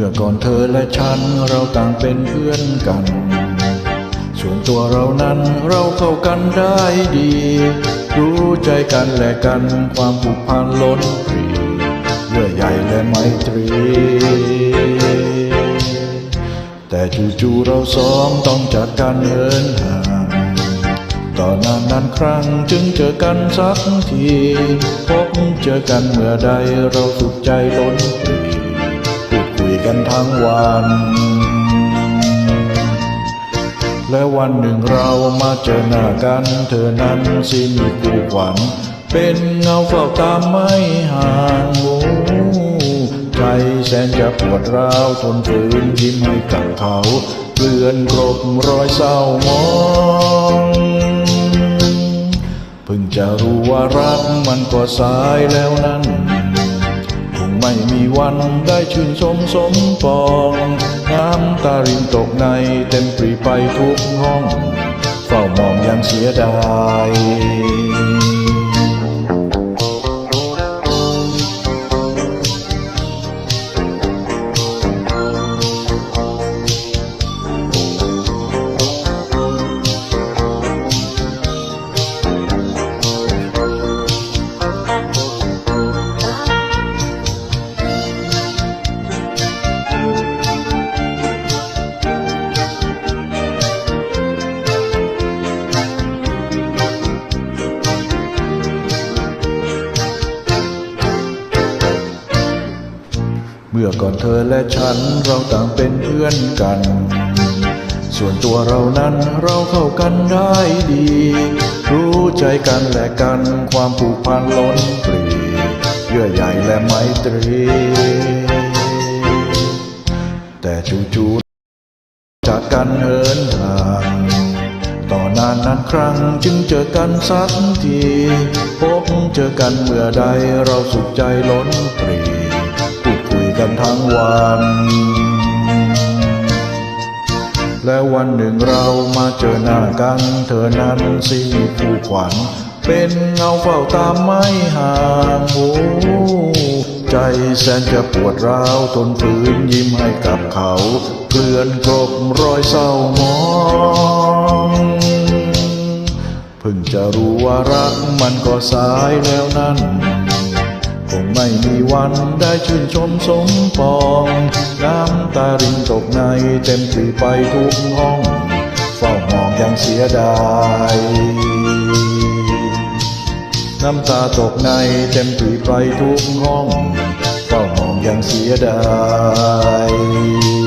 ื่อก่อนเธอและฉันเราต่างเป็นเพื่อนกัน ส่วนตัวเรานั้นเราเข้ากันได้ดี รู้ใจกันและกันความผูกพันล้นปรีเยื่อใยและไมตรี แต่จู่ๆเราสองต้องจากกันเหินห่างต่อนานนานครั้งจึงเจอกันสักที พบเจอกันเมื่อใดเราสุขใจล้นปรี กันทั้งวัน และวันหนึ่งเรามาเจอหน้ากัน เธอนั้นสิมีคู่ขวัญ เป็นเงาเฝ้าตามไม่ห่างโอ้ใจแสนจะปวดร้าวทนฝืนยิ้มให้กับเขาเกลื่อนกรบรอยเศร้ามองเพิ่งจะรู้ว่ารักมันก็สายแล้วนั้น ไม่มีวันได้ชื่นชมสมปองน้ำตารินตกในเต็มปรีไปทุกห้อง เฝ้ามองยังเสียดาย มื่อก่อนเธอและฉันเราต่างเป็นเพื่อนกัน ส่วนตัวเรานั้นเราเข้ากันได้ดี รู้ใจกันและกันความผูกพันล้นปรีเยื่อใยและไมตรี แต่จู่ๆจากกันเหินห่างต่อนานนานครั้งจึงเจอกันสักทีพบเจอกันเมื่อใดเราสุขใจล้นปรี กันทั้งวัน และวันหนึ่งเรามาเจอหน้ากัน เธอนั้นสิมีคู่ขวัญ เป็นเงาเฝ้าตามไม่ห่างโอ้ใจแสนจะปวดร้าวทนฝืนยิ้มให้กับเขาเกลื่อนกลบรอยเศร้ามองเพิ่งจะรู้ว่ารักมันก็สายแล้วนั้น คงไม่มีวันได้ชื่นชมสมปอง น้ำตารินตกในเต็มปีไปทุกห้อง เฝ้ามองยังเสียดายน้ำตาตกในเต็มปีไปทุกห้อง เฝ้ามองยังเสียดาย